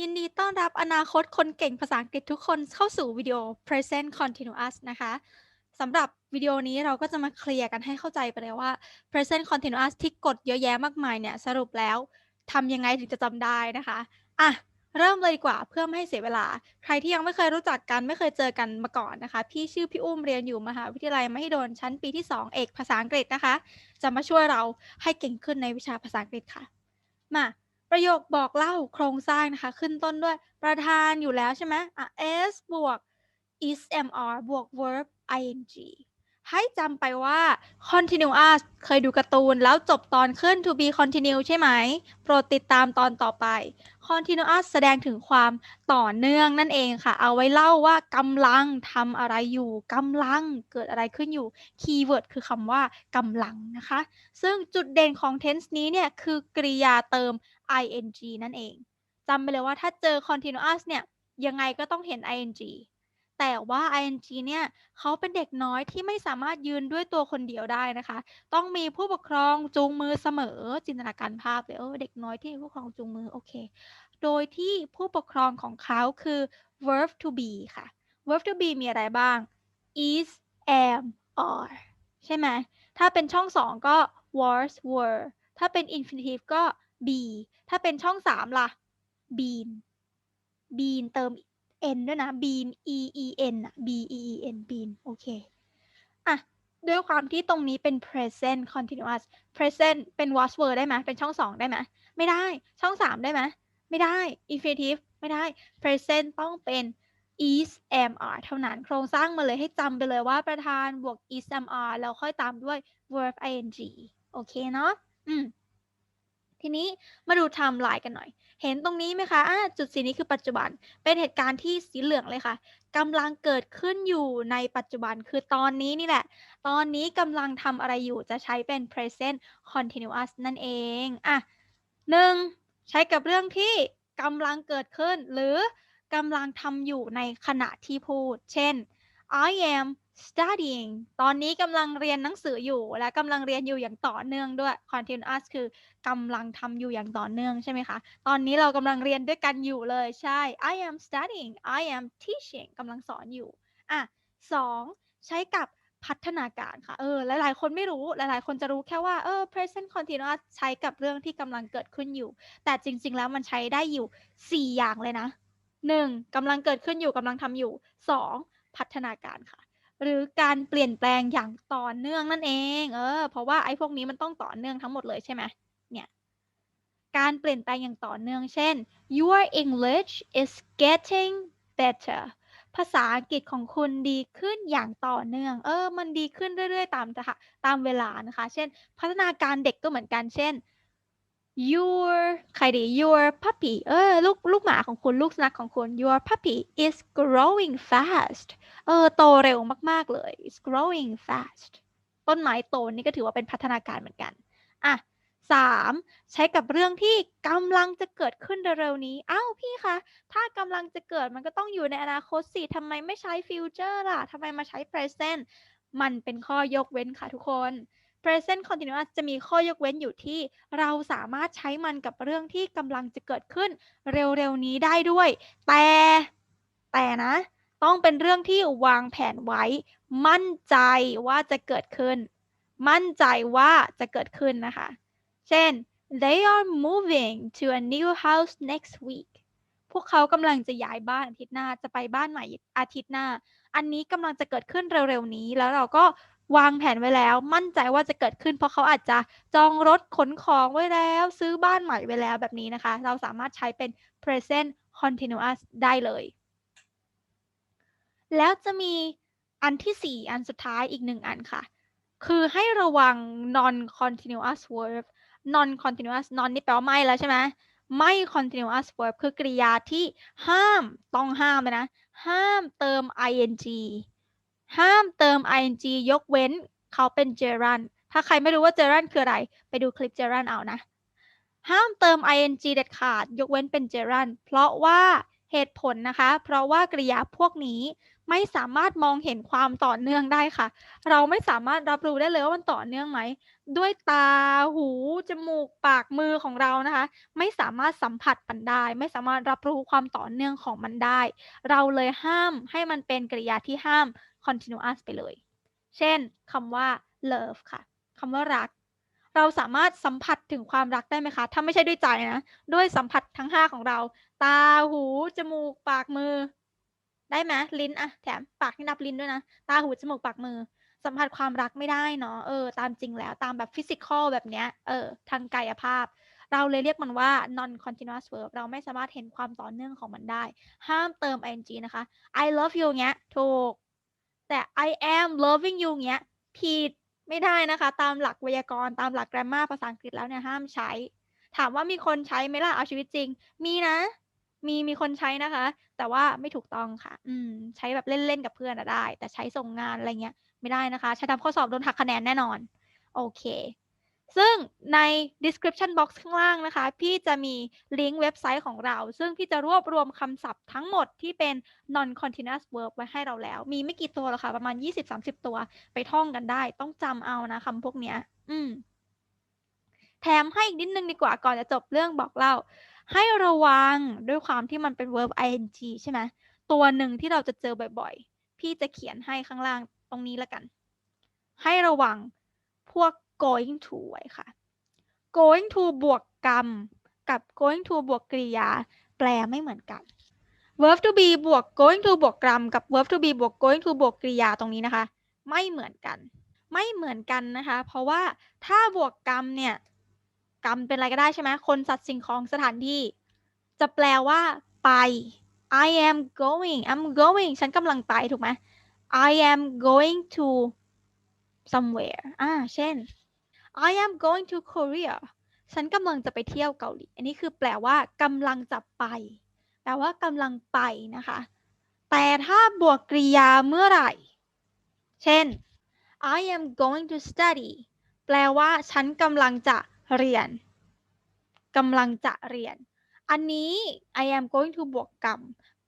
ยินดีต้อนรับอนาคตคนเก่งภาษาอังกฤษทุกคนเข้าสู่วิดีโอ present continuous นะคะสำหรับวิดีโอนี้เราก็จะมาเคลียร์กันให้เข้าใจไปเลยว่า present continuous ที่กดเยอะแยะมากมายเนี่ย สรุปแล้วทำยังไงถึงจะจำได้นะคะ อะ เริ่มเลยดีกว่าเพื่อไม่ให้เสียเวลา ใครที่ยังไม่เคยรู้จักกันไม่เคยเจอกันมาก่อนนะคะ พี่ชื่อพี่อุ้มเรียนอยู่มหาวิทยาลัยมหิดลชั้นปีที่ 2 เอกภาษาอังกฤษนะคะ จะมาช่วยเราให้เก่งขึ้นในวิชาภาษาอังกฤษค่ะ มา ประโยคบอกเล่าโครงสร้างนะคะ ขึ้นต้นด้วยประธานอยู่แล้วใช่ไหมอะ s บวก is mr บวก verb ing ให้จำไปว่า continuous เคยดูการ์ตูนแล้วจบตอนขึ้น to be continue ใช่ไหม โปรดติดตามตอนต่อไป continuous แสดงถึงความต่อเนื่องนั่นเองค่ะ เอาไว้เล่าว่ากำลังทำอะไรอยู่กำลังเกิดอะไรขึ้นอยู่ คีย์เวิร์ดคือคำว่ากำลังนะคะ ซึ่งจุดเด่นของ tense นี้เนี่ย คือกริยาเติม ing นั่นเองจำไปเลยว่าถ้าเจอ continuous เนี่ย ยังไงก็ต้องเห็น ing แต่ว่า ing เนี่ยเขาเป็นเด็กน้อยที่ไม่สามารถยืนด้วยตัวคนเดียวได้นะคะ ต้องมีผู้ปกครองจูงมือเสมอจินตนาการภาพเลยเออเด็กน้อยที่มีผู้ปกครองจูงมือโอเค โดยที่ผู้ปกครองของเขาคือ verb to be ค่ะ verb to be มีอะไรบ้าง is am are ใช่ไหม ถ้าเป็นช่องสองก็ was were ถ้าเป็น infinitive ก็ be ถ้าเป็นช่องสามล่ะ been been เติม n ด้วยนะ been e e n อะ b e e n been โอเค อะ ด้วยความที่ตรงนี้เป็น present continuous present เป็น was were ได้ไหมเป็นช่องสองได้ไหมไม่ได้ ช่องสามได้ไหมไม่ได้ infinitive ไม่ได้ present ต้องเป็น is am are เท่านั้น โครงสร้างมาเลยให้จำไปเลยว่าประธานบวก is am are แล้วค่อยตามด้วย verb ing โอเคเนาะ อืม ทีนี้มาดูไทม์ไลน์กันหน่อย เห็นตรงนี้ไหมคะะจุดสีนี้คือปัจจุบัน เป็นเหตุการณ์ที่สีเหลืองเลยค่ะกำลังเกิดขึ้นอยู่ในปัจจุบัน คือตอนนี้นี่แหละ ตอนนี้กำลังทำอะไรอยู่จะใช้เป็น present continuous นั่นเอง อะหนึ่งใช้กับเรื่องที่กำลังเกิดขึ้น หรือกำลังทำอยู่ในขณะที่พูด เช่น I am studying ตอนนี้กำลังเรียนหนังสืออยู่ และกำลังเรียนอยู่อย่างต่อเนื่องด้วย continuous คือกำลังทำอยู่อย่างต่อเนื่องใช่ไหมคะ ตอนนี้เรากำลังเรียนด้วยกันอยู่เลยใช่ I am studying I am teaching กำลังสอนอยู่ อะสองใช้กับพัฒนาการค่ะ เออ หลาย ๆ คนไม่รู้ หลาย ๆ คนจะรู้แค่ว่า เออ present continuous ใช้กับเรื่องที่กำลังเกิดขึ้นอยู่ แต่จริง ๆ แล้วมันใช้ได้อยู่ 4 อย่างเลยนะ 1. กำลังเกิดขึ้นอยู่กำลังทำอยู่ 2. พัฒนาการค่ะ หรือการเปลี่ยนแปลงอย่างต่อเนื่องนั่นเอง เออ เพราะว่าไอ้พวกนี้มันต้องต่อเนื่องทั้งหมดเลยใช่ไหมเนี่ย การเปลี่ยนแปลงอย่างต่อเนื่อง เช่น your English is getting better ภาษาอังกฤษของคุณดีขึ้นอย่างต่อเนื่อง เออ มันดีขึ้นเรื่อยๆ ตามตามเวลานะคะ เช่น พัฒนาการเด็กก็เหมือนกัน เช่น your ใครดี your puppy เออลูกลูกหมาของคุณลูกสุนัขของคุณ your puppy is growing fast เออโตเร็วมาก ๆ เลย is growing fast ต้นไม้โตนี่ก็ถือว่าเป็นพัฒนาการเหมือนกัน อะสามใช้กับเรื่องที่กำลังจะเกิดขึ้นเร็วๆนี้ อ้าวพี่คะ ถ้ากำลังจะเกิดมันก็ต้องอยู่ในอนาคตสิทำไมไม่ใช้ future ล่ะทำไมมาใช้ present มันเป็นข้อยกเว้นค่ะทุกคน present continuous จะมีข้อยกเว้นอยู่ที่เราสามารถใช้มันกับเรื่องที่กำลังจะเกิดขึ้นเร็วๆนี้ได้ด้วย แต่แต่นะ ต้องเป็นเรื่องที่วางแผนไว้ มั่นใจว่าจะเกิดขึ้น มั่นใจว่าจะเกิดขึ้นนะคะ เช่น they are moving to a new house next week พวกเขากำลังจะย้ายบ้านอาทิตย์หน้าจะไปบ้านใหม่อาทิตย์หน้า อันนี้กำลังจะเกิดขึ้นเร็วๆนี้ แล้วเราก็ วางแผนไว้แล้ว มั่นใจว่าจะเกิดขึ้น เพราะเขาอาจจะจองรถขนของไว้แล้ว ซื้อบ้านใหม่ไว้แล้วแบบนี้นะคะ เราสามารถใช้เป็น present continuous ได้เลย แล้วจะมีอันที่ 4 อันสุดท้ายอีกหนึ่งอันค่ะ คือให้ระวัง non continuous verb non continuous non นี่แปลว่าไม่แล้วใช่ไหมไม่ continuous verb คือกริยาที่ห้ามต้องห้ามเลยนะ ห้ามเติม ing ห้ามเติม ing ยกเว้นเขาเป็น gerund ถ้าใครไม่รู้ว่า gerund คืออะไร ไปดูคลิป gerund เอานะ ห้ามเติม ing เด็ดขาด ยกเว้นเป็น gerund เพราะว่าเหตุผลนะคะ เพราะว่ากริยาพวกนี้ไม่สามารถมองเห็นความต่อเนื่องได้ค่ะ เราไม่สามารถรับรู้ได้เลยว่ามันต่อเนื่องไหม ด้วยตา หู จมูก ปาก มือของเรานะคะ ไม่สามารถสัมผัสมันได้ ไม่สามารถรับรู้ความต่อเนื่องของมันได้ เราเลยห้ามให้มันเป็นกริยาที่ห้าม continuous ไปเลย เช่นคำว่า love ค่ะคำว่ารัก เราสามารถสัมผัสถึงความรักได้ไหมคะ ถ้าไม่ใช่ด้วยใจนะ ด้วยสัมผัสทั้ง 5 ของเรา ตา หู จมูก ปาก มือ ได้ไหมลิ้นอะแถมปากนี่นับลิ้นด้วยนะ ตา หู จมูก ปาก มือ สัมผัสความรักไม่ได้เนาะ เออ ตามจริงแล้ว ตามแบบ physical แบบเนี้ย เออ ทางกายภาพเราเลยเรียกมันว่า non continuous verb เราไม่สามารถเห็นความต่อเนื่องของมันได้ ห้ามเติม ing นะคะ I love you เงี้ย ถูก แต่ I am loving you เงี้ยผิดไม่ได้นะคะ ตามหลักไวยากรณ์ตามหลักแกรมมาภาษาอังกฤษแล้วเนี่ยห้ามใช้ ถามว่ามีคนใช้ไหมล่ะเอาชีวิตจริง มีนะ มีมีคนใช้นะคะ แต่ว่าไม่ถูกต้องค่ะ อืม ใช้แบบเล่นๆกับเพื่อนอะได้ แต่ใช้ส่งงานอะไรเงี้ยไม่ได้นะคะ ใช้ทำข้อสอบโดนหักคะแนนแน่นอน โอเค ซึ่งใน description box ข้างล่างนะคะ พี่จะมีลิงก์เว็บไซต์ของเรา ซึ่งพี่จะรวบรวมคำศัพท์ทั้งหมดที่เป็น non continuous verb ไว้ให้เราแล้ว มีไม่กี่ตัวหรอกค่ะ ประมาณ 20-30 ตัวไปท่องกันได้ ต้องจำเอานะคำพวกเนี้ย อืม แถมให้อีกนิดนึงดีกว่าก่อนจะจบเรื่องบอกเล่า ให้ระวังด้วยความที่มันเป็น verb ing ใช่ไหมตัวหนึ่งที่เราจะเจอบ่อยๆ พี่จะเขียนให้ข้างล่างตรงนี้แล้วกัน ให้ระวังพวก going to ไว้ค่ะ going to บวกกรรม กับ going to บวกกริยา แปลไม่เหมือนกัน verb to be บวก going to บวกกรรม กับ verb to be บวก going to บวกกริยาตรงนี้นะคะ ไม่เหมือนกัน ไม่เหมือนกันนะคะ เพราะว่าถ้าบวกกรรมเนี่ย กรรมเป็นอะไรก็ได้ใช่ไหมคนสัตว์สิ่งของสถานที่ จะแปลว่าไป I am going I'm going ฉันกำลังไปถูกไหม I am going to somewhere อ่า เช่น I am going to Korea ฉันกำลังจะไปเที่ยวเกาหลี อันนี้คือแปลว่ากำลังจะไป แปลว่ากำลังไปนะคะ แต่ถ้าบวกกริยาเมื่อไหร่ เช่น I am going to study แปลว่าฉันกำลังจะเรียนกำลังจะเรียน อันนี้ I am going to บวกกรรม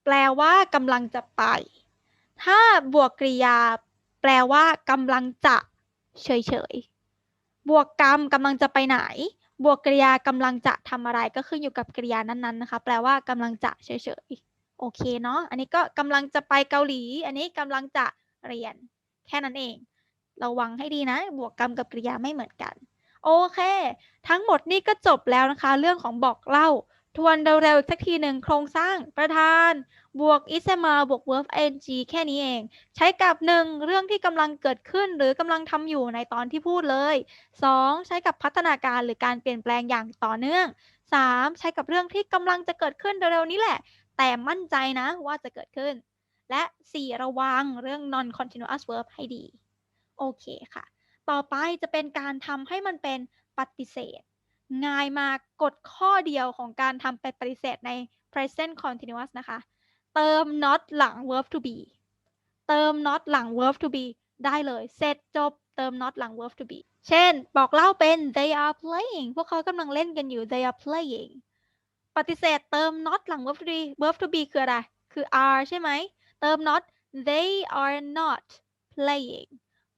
แปลว่ากำลังจะไป ถ้าบวกกริยา แปลว่ากำลังจะเฉยๆ บวกกรรมกำลังจะไปไหน บวกกริยากำลังจะทำอะไรก็ขึ้นอยู่กับกริยานั้นๆนะคะ แปลว่ากำลังจะเฉยๆโอเคเนาะอันนี้ก็กำลังจะไปเกาหลี อันนี้กำลังจะเรียน แค่นั้นเอง ระวังให้ดีนะ บวกกรรมกับกริยาไม่เหมือนกัน โอเค ทั้งหมดนี่ก็จบแล้วนะคะ เรื่องของบอกเล่า ทวนเร็วๆอีกสักทีหนึ่งโครงสร้างประธาน บวก is ma บวก verb ing แค่นี้เอง ใช้กับ 1 เรื่องที่กำลังเกิดขึ้นหรือกำลังทำอยู่ในตอนที่พูดเลย 2 ใช้กับพัฒนาการหรือการเปลี่ยนแปลงอย่างต่อเนื่อง 3 ใช้กับเรื่องที่กำลังจะเกิดขึ้นเร็วๆนี้แหละ แต่มั่นใจนะว่าจะเกิดขึ้น และ 4 ระวังเรื่อง non continuous verb ให้ดี โอเคค่ะ ต่อไปจะเป็นการทำให้มันเป็นปฏิเสธ ง่ายมากกฎข้อเดียวของการทำเป็นปฏิเสธใน present continuous นะคะ เติม not หลัง verb to be เติม not หลัง verb to be ได้เลย เสร็จจบ เติม not หลัง verb to be เช่น บอกเล่าเป็น they are playing พวกเขากำลังเล่นกันอยู่ they are playing ปฏิเสธเติม not หลัง verb to be verb to be คืออะไร คือ are ใช่ไหม เติม not they are not playing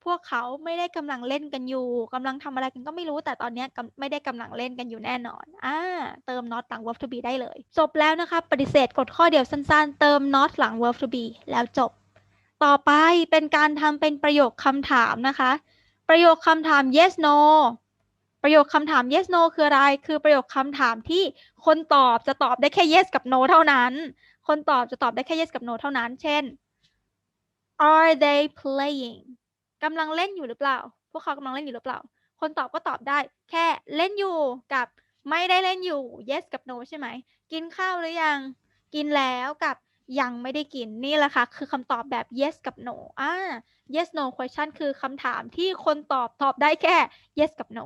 พวกเขาไม่ได้กำลังเล่นกันอยู่กำลังทำอะไรกันก็ไม่รู้แต่ตอนนี้ไม่ได้กำลังเล่นกันอยู่แน่นอนอ่าเติม not หลัง verb to be ได้เลย จบแล้วนะคะ ปฏิเสธกดข้อเดียวสั้นๆ เติม not หลัง verb to be แล้วจบ ต่อไปเป็นการทำเป็นประโยคคำถามนะคะ ประโยคคำถาม yes no ประโยคคำถาม yes no คืออะไร คือประโยคคำถามที่คนตอบจะตอบได้แค่ yes กับ no เท่านั้น คนตอบจะตอบได้แค่ yes กับ no เท่านั้น เช่น are they playing กำลังเล่นอยู่หรือเปล่า พวกเขากำลังเล่นอยู่หรือเปล่า คนตอบก็ตอบได้ แค่เล่นอยู่กับไม่ได้เล่นอยู่ yes กับ no ใช่ไหม กินข้าวหรือยัง กินแล้วกับยังไม่ได้กินนี่แหละค่ะ คือคำตอบแบบ yes กับ no อ่า yes no question คือคำถามที่คนตอบตอบได้แค่ yes กับ no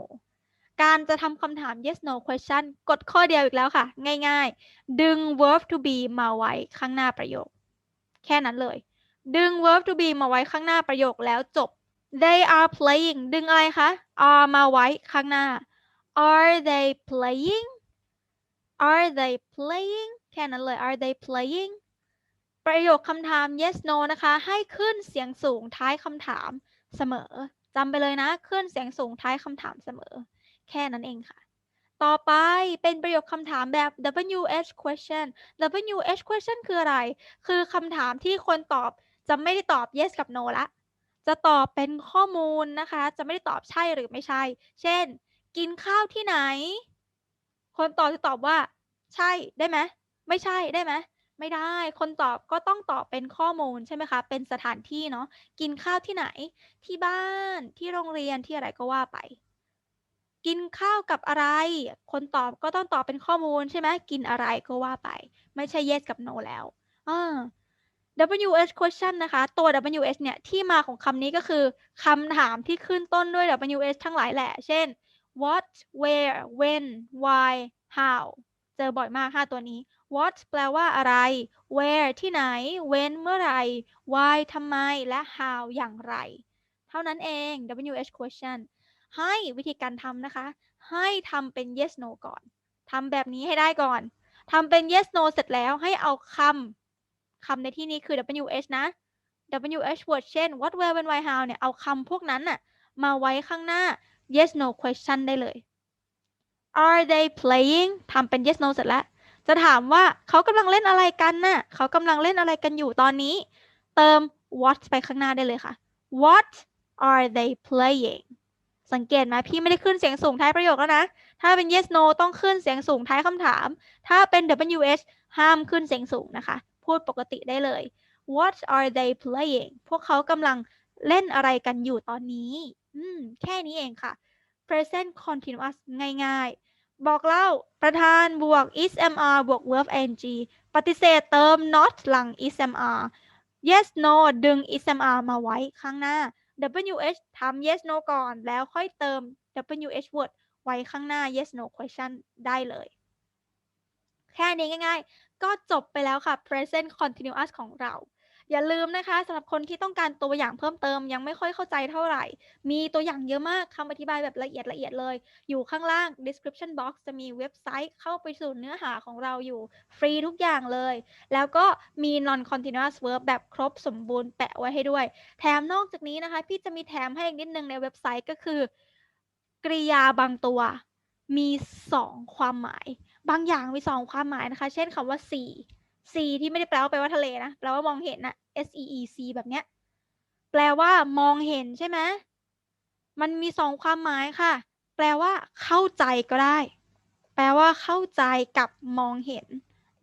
การจะทำคำถาม yes no question กดข้อเดียวอีกแล้วค่ะ ง่ายๆ ดึง verb to be มาไว้ข้างหน้าประโยค แค่นั้นเลย ดึง verb to be มาไว้ข้างหน้าประโยคแล้วจบ they are playing ดึงอะไรคะ are มาไว้ข้างหน้า are they playing are they playing แค่นั้นเลย are they playing ประโยคคำถาม yes no นะคะ ให้ขึ้นเสียงสูงท้ายคำถามเสมอจำไปเลยนะ ขึ้นเสียงสูงท้ายคำถามเสมอ แค่นั้นเองค่ะ ต่อไปเป็นประโยคคำถามแบบ WH question WH question คืออะไร คือคำถามที่คนตอบจะไม่ได้ตอบ yes กับ no ละ จะตอบเป็นข้อมูลนะคะ จะไม่ได้ตอบใช่หรือไม่ใช่ เช่น กินข้าวที่ไหน คนตอบจะตอบว่า ใช่ได้ไหมไม่ใช่ได้ไหมไม่ได้ คนตอบก็ต้องตอบเป็นข้อมูลใช่ไหมคะ เป็นสถานที่เนาะ กินข้าวที่ไหน ที่บ้าน ที่โรงเรียน ที่อะไรก็ว่าไป กินข้าวกับอะไร คนตอบก็ต้องตอบเป็นข้อมูลใช่ไหมกินอะไรก็ว่าไป ไม่ใช่ yes กับ no แล้ว อ่า WH question นะคะ ตัว WH เนี่ย ที่มาของคำนี้ก็คือคำถามที่ขึ้นต้นด้วย WH ทั้งหลายแหละ เช่น what where when why how เจอบ่อยมาก 5 ตัวนี้ what แปลว่าอะไร where ที่ไหน when เมื่อไหร่ why ทำไม และ how อย่างไร เท่านั้นเอง WH question ให้วิธีการทำนะคะ ให้ทำเป็น yes no ก่อนทำแบบนี้ให้ได้ก่อนทำเป็น yes no เสร็จแล้วให้เอาคำ คำในที่นี้คือ WH นะ WH word เช่น what where when why how เนี่ย เอาคำพวกนั้นน่ะ มาไว้ข้างหน้า yes no question ได้เลย are they playing ทำเป็น yes no เสร็จแล้ว จะถามว่าเขากำลังเล่นอะไรกันน่ะ เขากำลังเล่นอะไรกันอยู่ตอนนี้ เติม what ไปข้างหน้าได้เลยค่ะ what are they playing สังเกตไหมพี่ไม่ได้ขึ้นเสียงสูงท้ายประโยคแล้วนะ ถ้าเป็น yes no ต้องขึ้นเสียงสูงท้ายคำถาม ถ้าเป็น WH ห้ามขึ้นเสียงสูงนะคะ พูดปกติได้เลย What are they playing พวกเขากำลังเล่นอะไรกันอยู่ตอนนี้ อืม แค่นี้เองค่ะ present continuous ง่ายๆ บอกเล่าประธานบวก ismr บวก verb ing ปฏิเสธเติม not หลัง ismr yes no ดึง ismr มาไว้ข้างหน้า wh ทำ yes no ก่อนแล้วค่อยเติม wh word ไว้ข้างหน้า yes no question ได้เลย แค่นี้ง่าย ๆ ก็จบไปแล้วค่ะ present continuous ของเรา อย่าลืมนะคะสำหรับคนที่ต้องการตัวอย่างเพิ่มเติมยังไม่ค่อยเข้าใจเท่าไหร่ มีตัวอย่างเยอะมากคำอธิบายแบบละเอียดละเอียดเลย อยู่ข้างล่าง description box จะมีเว็บไซต์เข้าไปสู่เนื้อหาของเราอยู่ ฟรีทุกอย่างเลย แล้วก็มี non continuous verb แบบครบสมบูรณ์แปะไว้ให้ด้วย แถมนอกจากนี้นะคะ พี่จะมีแถมให้อีกนิดนึงในเว็บไซต์ก็คือ กริยาบางตัวมีสองความหมาย บางอย่างมีสองความหมายนะคะ เช่นคำว่า sea sea ที่ไม่ได้แปลว่าแปลว่าทะเลนะ แปลว่ามองเห็นนะ S E E C แบบเนี้ย แปลว่ามองเห็นใช่ไหมมันมีสองความหมายค่ะ แปลว่า เข้าใจก็ได้ แปลว่าเข้าใจกับมองเห็น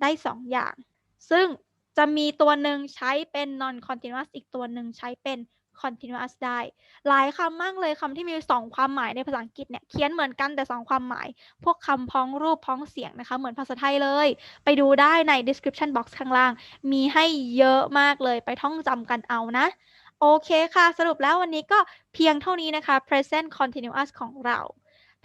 ได้สองอย่าง ซึ่ง จะมีตัวหนึ่งใช้เป็น non continuous อีกตัวหนึ่งใช้เป็น continuous ได้ หลายคำมากเลยคำที่มีสองความหมายในภาษาอังกฤษเนี่ยเขียนเหมือนกันแต่สองความหมาย พวกคำพ้องรูปพ้องเสียงนะคะเหมือนภาษาไทยเลย ไปดูได้ใน description box ข้างล่าง มีให้เยอะมากเลยไปท่องจำกันเอานะ โอเคค่ะ สรุปแล้ววันนี้ก็เพียงเท่านี้นะคะ present continuous ของเรา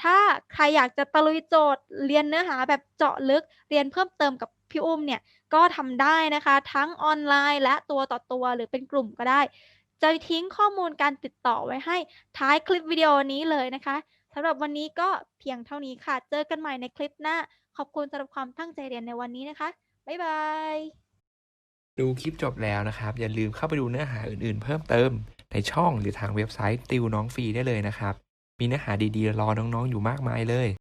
ถ้าใครอยากจะตะลุยโจทย์เรียนเนื้อหาแบบเจาะลึกเรียนเพิ่มเติมกับพี่อุ้มเนี่ย ก็ทำได้นะคะ ทั้งออนไลน์และตัวต่อตัวหรือเป็นกลุ่มก็ได้ จะทิ้งข้อมูลการติดต่อไว้ให้ท้ายคลิปวิดีโอนี้เลยนะคะสำหรับวันนี้ก็เพียงเท่านี้ค่ะ เจอกันใหม่ในคลิปหน้า ขอบคุณสำหรับความตั้งใจเรียนในวันนี้นะคะ บ๊ายบาย ดูคลิปจบแล้วนะครับ อย่าลืมเข้าไปดูเนื้อหาอื่นๆ เพิ่มเติมในช่องหรือทางเว็บไซต์ติวน้องฟรีได้เลยนะครับ มีเนื้อหาดีๆ รอน้องๆ อยู่มากมายเลย